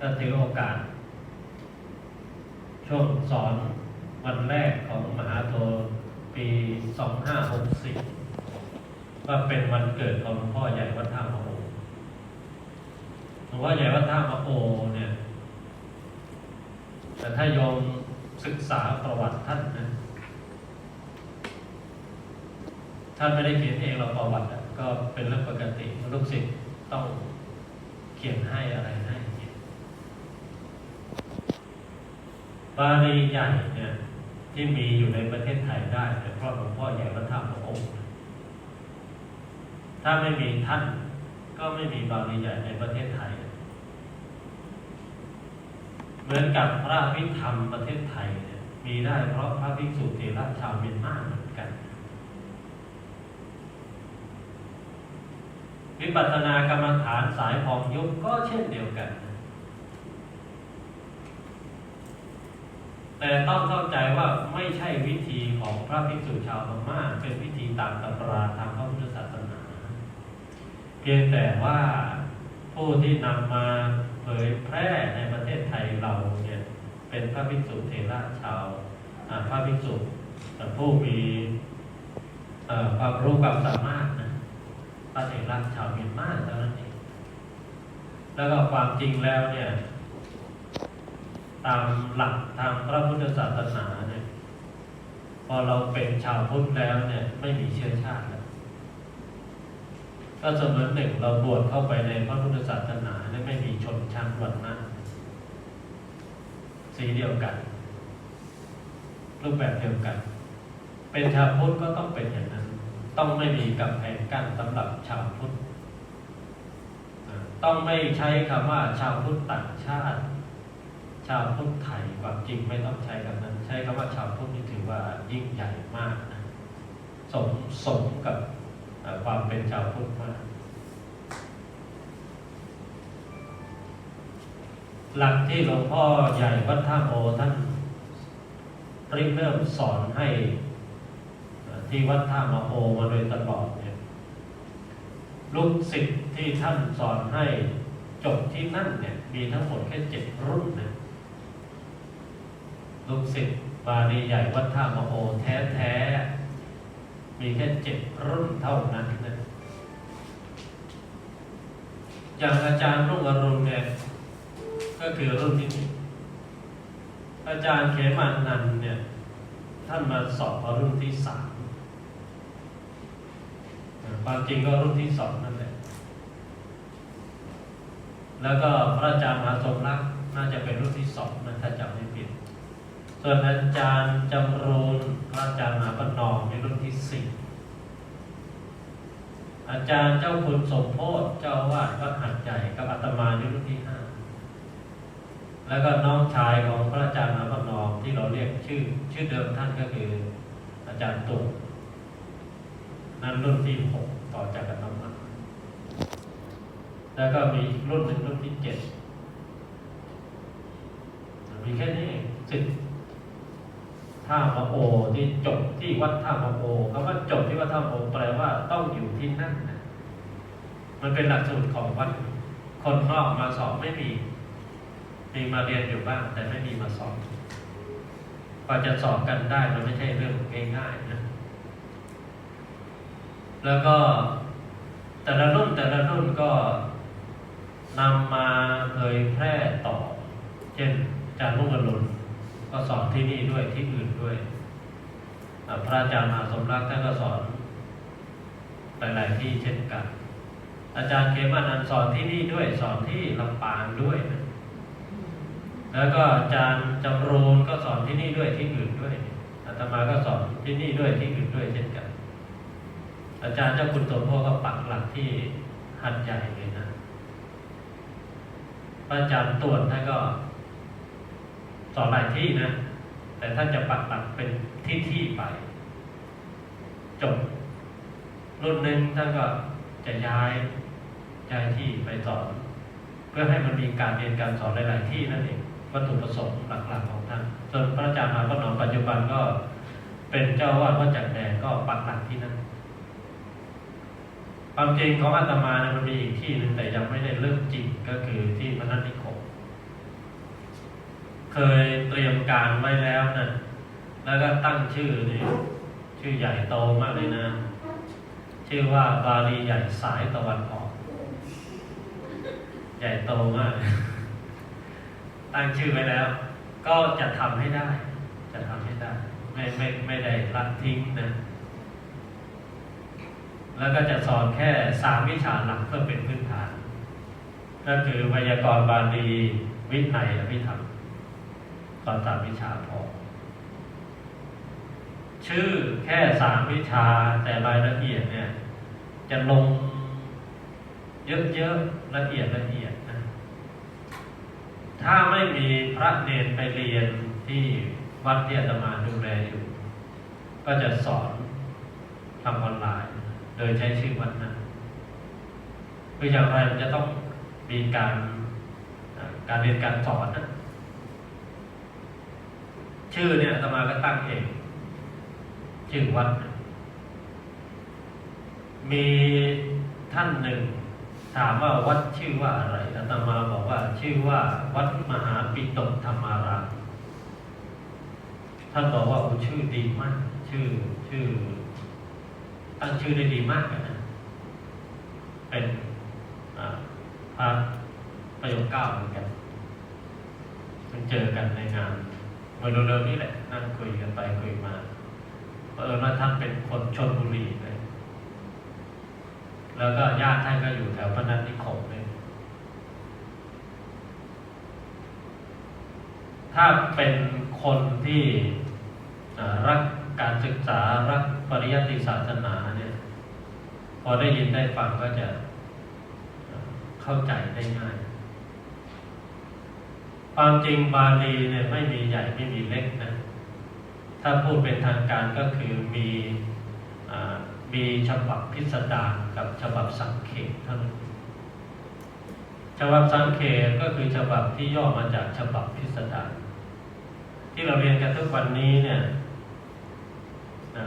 ก็ถือโอกาส ช่วงสอนวันแรกของมหาโทปี 2564ว่าเป็นวันเกิดของหลวงพ่อใหญ่วัดท่ามะโอหลวงพ่อใหญ่วัดท่ามะโอเนี่ย แต่ถ้าโยมศึกษาประวัติท่านนะท่านไม่ได้เขียนเองเราประวัติอะก็เป็นเรื่องปกติลูกศิษย์ต้องเขียนให้อะไรให้เนี่ย บาลีใหญ่เนี่ยที่มีอยู่ในประเทศไทยได้เนี่ยเพราะหลวงพ่อใหญ่พระธรรมพระองค์ ถ้าไม่มีท่านก็ไม่มีบาลีใหญ่ในประเทศไทย เหมือนกับพระพิธรรมประเทศไทยเนี่ยมีได้เพราะพระภิกษุเถระชาวเมียนมาเหมือนกัน วิปัสสนากรรมฐานสายพองยุบก็เช่นเดียวกัน แต่ต้องเข้าใจว่าไม่ใช่วิธีของพระภิกษุชาวพม่าเป็นวิธีตามตำราทางพระพุทธศาสนา เพียงแต่ว่าผู้ที่นำมาเผยแพร่ในประเทศไทยเราเนี่ยเป็นพระภิกษุเทระชาวพระภิกษุผู้มีความรู้ความสามารถนะพระเถระชาวเมียนมาเท่านั้นเองแล้วก็ความจริงแล้วเนี่ย ตามหลักทางพระพุทธศาสนาเนี่ย พอเราเป็นชาวพุทธแล้วเนี่ย ไม่มีเชื้อชาติแล้วก็เสมือนหนึ่งเราบวชเข้าไปในพระพุทธศาสนาเนี่ยไม่มีชนชั้นวรรณะสีเดียวกัน รูปแบบเดียวกัน เป็นชาวพุทธก็ต้องเป็นอย่างนั้น ต้องไม่มีกำแพงกั้นสำหรับชาวพุทธต้องไม่ใช้คำว่าชาวพุทธต่างชาติาวพุทธไทยความจริงไม่ต้องใช้คำนั้น ใช้คำว่าชาวพุทธนี่ถือว่ายิ่งใหญ่มากนะสมสมกับความเป็นชาวพุทธมาก หลักที่หลวงพ่อใหญ่วัดท่าโมท่านริเริ่มสอนให้ที่วัดท่ามาโอมาโดยตลอดเนี่ยลูกศิษย์ที่ท่านสอนให้จบที่นั่นเนี่ยมีทั้งหมดแค่เจ็ดรุ่นนะ ลูกศิษย์บาลีใหญ่วัดท่ามโอแท้แท้ๆมีแค่เจ็ดรุ่นเท่านั้นนะอย่างอาจารย์รุ่งอรุณเนี่ยก็คือรุ่นที่หนึ่งอาจารย์เขมานันเนี่ย ท่านมาสอบเอารุ่นที่สามความจริงก็รุ่นที่สองนั่นแหละ แล้วก็พระอาจารย์มหาสมรักน่าจะเป็นรุ่นที่สองนะถ้าจำไม่ผิด ส่วนอาจารย์จำรูนพระอาจารย์มหาปนอมเป็นรุ่นที่สี่อาจารย์เจ้าคุณสมโพธิเจ้าวาดวัดหัดใหญ่กับอาตมาในรุ่นที่ห้าแล้วก็น้องชายของพระอาจารย์มหาปนอมที่เราเรียกชื่อ ชื่อเดิมท่านก็คือ อาจารย์ตุกนั่นรุ่นที่หกต่อจากกันมาแล้วก็มีอีกรุ่นหนึ่งรุ่นที่เจ็ดมีแค่นี้เองสิบ ท่ามะโอที่จบที่วัดท่ามะโอคำว่าจบที่วัดท่ามะโอแปลว่าต้องอยู่ที่นั่นนะมันเป็นหลักสูตรของวัดคนนอกมาสอบไม่มี มีมาเรียนอยู่บ้าง แต่ไม่มีมาสอบกว่าจะสอบกันได้มันไม่ใช่เรื่องง่ายๆนะ แล้วก็แต่ละรุ่นแต่ละรุ่นก็นำมาเผยแพร่ต่อ เช่นอาจารย์ลุงอรุณ ก็สอนที่นี่ด้วยที่อื่นด้วย พระอาจารย์มหาสมรักท่านก็สอนหลาย ๆ ที่เช่นกัน อาจารย์เขมานันสอนที่นี่ด้วยสอนที่ลำปางด้วยนะแล้วก็อาจารย์จำรูนก็สอนที่นี่ด้วยที่อื่นด้วยอาตมาก็สอนที่นี่ด้วยที่อื่นด้วยเช่นกัน อาจารย์เจ้าคุณสมพธิก็ปักหลักที่หัดใหญ่เลยนะพระอาจารย์ตรวจท่านก็ สอนหลายที่นะ แต่ท่านจะปักหลักเป็นที่ที่ไป จบ รุ่นหนึ่งท่านก็จะย้ายย้ายที่ไปสอน เพื่อให้มันมีการเรียนการสอนหลายๆที่นั่นเองวัตถุประสงค์หลักๆของท่านส่วนพระอาจารย์มหาพระนอมปัจจุบันก็เป็นเจ้าวาดวัดจักรแดงก็ปักหลักที่นั่นความจริงของอาตมาเนี่ยมันมีอีกที่หนึ่งแต่ยังไม่ได้เริ่มจริงก็คือที่มนัสนิคม เคยเตรียมการไว้แล้วนะแล้วก็ตั้งชื่อนี่ชื่อใหญ่โตมากเลยนะ ชื่อว่าบาลีใหญ่สายตะวันออก ใหญ่โตมาก ตั้งชื่อไว้แล้ว ก็จะทำให้ได้ จะทำให้ได้ ไม่ไม่ไม่ได้ละทิ้งนะ แล้วก็จะสอนแค่สามวิชาหลักเพื่อเป็นพื้นฐาน ก็คือไวยากรณ์บาลีวินัยอภิธรรม สอนสามวิชาพอ ชื่อแค่สามวิชาแต่รายละเอียดเนี่ย จะลงเยอะๆละเอียดละเอียดนะ ถ้าไม่มีพระเนรไปเรียนที่วัดที่อาตมาดูแลอยู่ ก็จะสอนทำออนไลน์ โดยใช้ชื่อวัดนั้นคืออย่างไรมันจะต้องมีการการเรียนการสอนนะ ชื่อเนี่ยอาตมาก็ตั้งเองชื่อวัด มีท่านหนึ่ง ถามว่าวัดชื่อว่าอะไรอาตมาบอกว่าชื่อว่า วัดมหาปิตกธรรมารามท่านบอกว่าชื่อดีมาก ชื่อชื่อตั้งชื่อได้ดีมากนะเป็นพระประโยคเก้าเหมือนกันมันเจอกันในงาน เมื่อเร็วๆนี้แหละนั่งคุยกันไปคุยมาเออว่าท่านเป็นคนชนบุรีเลยแล้วก็ญาติท่านก็อยู่แถวพนัสนิคมเลยถ้าเป็นคนที่รักการศึกษารักปริยัติศาสนาเนี่ย พอได้ยินได้ฟังก็จะเข้าใจได้ง่าย ความจริงบาลีเนี่ยไม่มีใหญ่ไม่มีเล็กนะ ถ้าพูดเป็นทางการก็คือมีอมีฉบับพิสดารกับฉบับสังเขปเท่านั้นฉบับสังเขปก็คือฉบับที่ย่อมาจากฉบับพิสดารที่เราเรียนกันทุกวันนี้เนี่ยนะ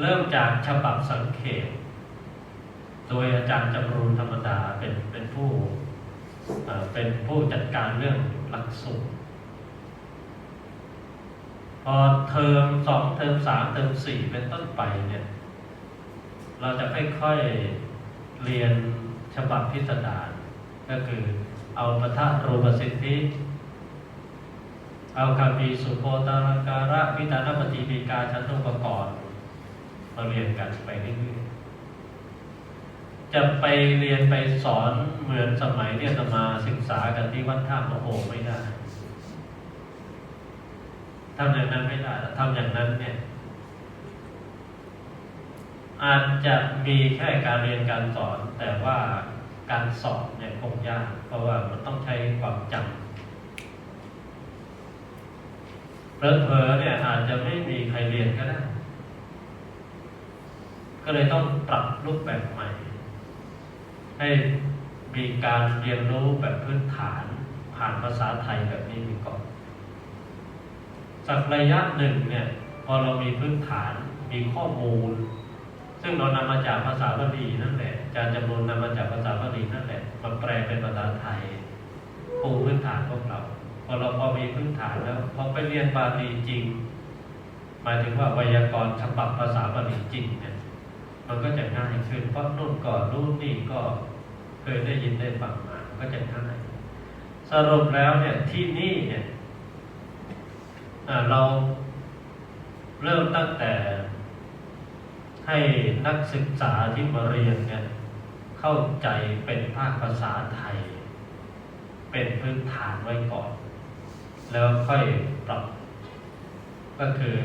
เริ่มจากฉบับสังเขปโดยอาจารย์จำรูนธรรมดาเป็นเป็นผู้ เป็นผู้จัดการเรื่องหลักสูตรพอเทอมสองเทอมสามเทอมสี่เป็นต้นไปเนี่ย เราจะค่อยๆเรียนฉบับพิสดารก็คือเอาประทะรูปสิทธิ เอาคำพีสุโพตารการะวิธานปฏิปีกาชั้นตุปกรณ์มาเรียนกันไปเรื่อยๆ จะไปเรียนไปสอนเหมือนสมัยเรียนมาศึกษากันที่วัดท่ามโหไม่ได้ทำอย่างนั้นไม่ได้ทำอย่างนั้นเนี่ย อาจจะมีแค่การเรียนการสอน แต่ว่าการสอนเนี่ยคงยาก เพราะว่ามันต้องใช้ความจำเพลเพอเนี่ยอาจจะไม่มีใครเรียนก็ได้ ก็เลยต้องปรับรูปแบบใหม่ ให้มีการเรียนรู้แบบพื้นฐานผ่านภาษาไทยแบบนี้ไปก่อนสักระยะหนึ่งเนี่ย พอเรามีพื้นฐานมีข้อมูล ซึ่งเรานำมาจากภาษาบาลีนั่นแหละอาจารย์จำนวนนำมาจากภาษาบาลีนั่นแหละมาแปลเป็นภาษาไทยปูพื้นฐานพวกเรา พอเราพอมีพื้นฐานแล้วพอไปเรียนบาลีจริงหมายถึงว่าไวยากรณ์ฉบับภาษาบาลีจริงเนี่ย มันก็จะง่ายขึ้นเพราะนู่นก่อนนู่นนี่ก็เคยได้ยินได้ฟังมาก็จะง่ายสรุปแล้วเนี่ยที่นี่เนี่ยเราเริ่มตั้งแต่ให้นักศึกษาที่มาเรียนเนี่ยเข้าใจเป็นภาคภาษาไทย เป็นพื้นฐานไว้ก่อน แล้วค่อยปรับ ก็คือ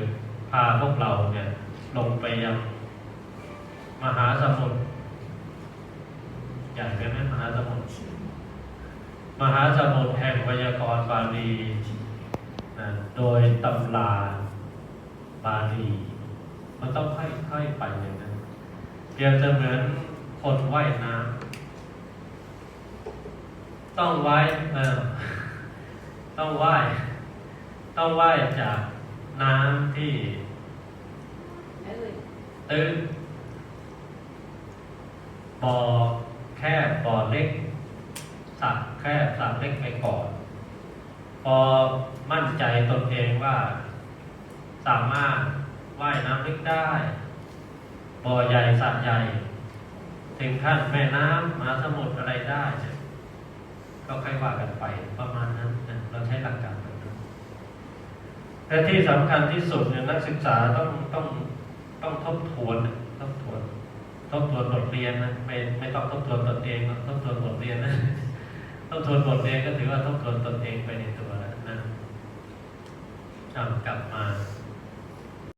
พาพวกเราเนี่ยลงไปยัง มหาสมุทรใหญ่ไหมไหมมหาสมุทรมหาสมุทรแห่งไวยากรณ์บาลีนะโดยตำราบาลีมันต้องค่อยๆไปอย่างนั้นเปรียบเสมือนคนว่ายน้ำต้องว่ายเออต้องว่าย ต้องว่ายจากน้ำที่ตื้น อแคบบ่อเล็กสระแคบสระเล็กไปก่อน พอมั่นใจตนเองว่า สามารถว่ายน้ำเลึกได้บ่อใหญ่สระใหญ่ถึงขั้นแม่น้ำมหาสมุทรอะไรได้ ก็ค่อยว่ากันไปประมาณนั้นนะเราใช้หลักการแบบนั้นแต่ที่สำคัญที่สุดเนี่ยนักศึกษาต้องต้องต้องทบทวนนะทบทวน บทวนบทเรียนนะไม่ไม่ต้องทบทวนตนเองหรอกทบทวนบทเรียนนะทบทวนบทเรียนก็ถือว่าทบทวนตนเองไปในตัวนะอะกลับมา